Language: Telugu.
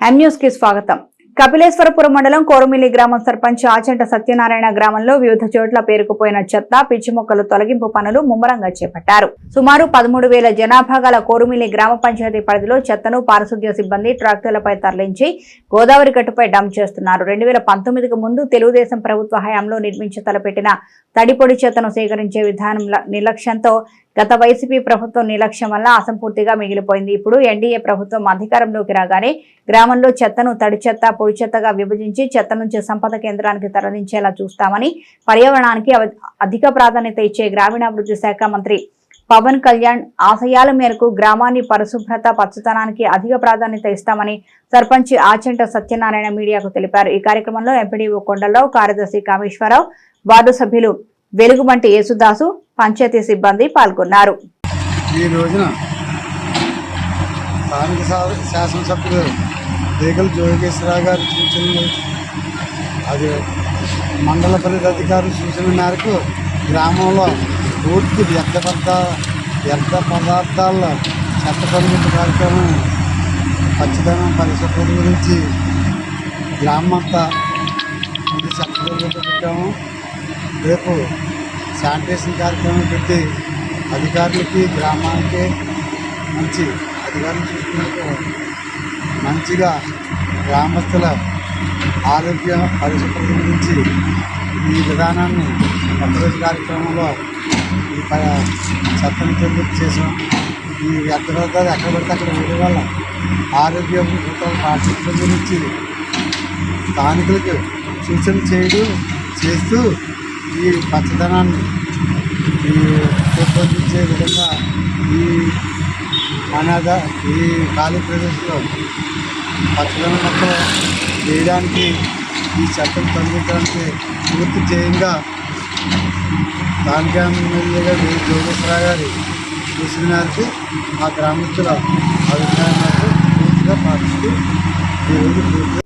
ఎం కి స్వాగతం. కపిలేశ్వరపురం మండలం కోరమిల్లి గ్రామం సర్పంచ్ ఆచంట సత్యనారాయణ గ్రామంలో వివిధ చోట్ల పేరుకుపోయిన చెత్త పిచ్చి మొక్కలు తొలగింపు పనులు ముమ్మరంగా చేపట్టారు. సుమారు పదమూడు వేల జనాభా గల కోరుమిల్లి గ్రామ పంచాయతీ పరిధిలో చెత్తను పారిశుద్ధ్య సిబ్బంది ట్రాక్టర్లపై తరలించి గోదావరి గట్టుపై డంప్ చేస్తున్నారు. రెండు వేల పంతొమ్మిదికి ముందు తెలుగుదేశం ప్రభుత్వ హయాంలో నిర్మించి తలపెట్టిన తడిపొడి చెత్తను సేకరించే విధానం నిర్లక్ష్యంతో గత వైసీపీ ప్రభుత్వం నిర్లక్ష్యం వల్ల అసంపూర్తిగా మిగిలిపోయింది. ఇప్పుడు ఎన్డీఏ ప్రభుత్వం అధికారంలోకి రాగానే గ్రామంలో చెత్తను తడి చెత్త పొడి చెత్తగా విభజించి చెత్త నుంచి సంపద కేంద్రానికి తరలించేలా చూస్తామని పర్యావరణానికి అధిక ప్రాధాన్యత ఇచ్చే గ్రామీణాభివృద్ధి శాఖ మంత్రి పవన్ కళ్యాణ్ ఆశయాల మేరకు గ్రామాన్ని పరిశుభ్రత పచ్చతనానికి అధిక ప్రాధాన్యత ఇస్తామని సర్పంచ్ ఆచంట సత్యనారాయణ మీడియాకు తెలిపారు. ఈ కార్యక్రమంలో ఎంపీడీఓ కొండలరావు కార్యదర్శి కామేశ్వరరావు వార్డు సభ్యులు వెలుగుమంటి యేసుదాసు పంచాయతీ సిబ్బంది పాల్గొన్నారు. ఈ రోజున స్థానిక శాసనసభ్యులు దేగల జోగేశ్వరరావు గారి సూచనలు అది మండల పరిధి అధికారుల సూచన మేరకు గ్రామంలో పూర్తి వ్యర్థ పదార్థ వ్యర్థ పదార్థాల చెత్త పరిమితి కార్యక్రమం ఖచ్చితంగా పరిశుభ్రత గురించి గ్రామం అంతా ఇది చెత్త పరిమితి పెట్టాము రేపు శానిటేషన్ కార్యక్రమం పెట్టి అధికారులకి గ్రామానికి మంచి అధికారులు చూసుకున్నట్టు మంచిగా గ్రామస్తుల ఆరోగ్య పరిశుభ్రత గురించి ఈ విధానాన్ని ఒకరోజు కార్యక్రమంలో ఈ ప- చెత్తను తొలగింపు చేసాం ఈ వ్యర్థపదార్థాలు ఎక్కడ పడితే అక్కడ వేయడం వల్ల ఆరోగ్య పాఠశాల గురించి స్థానికులకు సూచన చేయడం చేస్తూ ఈ పచ్చదనాన్ని ఈ పెంపొందించే విధంగా ఈ అనాథ ఈ ఖాళీ ప్రదేశంలో పచ్చదనం మొత్తం చేయడానికి ఈ చట్టం తొలగించడానికి పూర్తి చేయంగా స్థానిక ఎమ్మెల్యేగా వి. జోగేశ్వరరావు గారి సూచన మేరకు మా గ్రామస్తుల అభిప్రాయం పూర్తిగా పాటిస్తూ ఈరోజు పూర్తి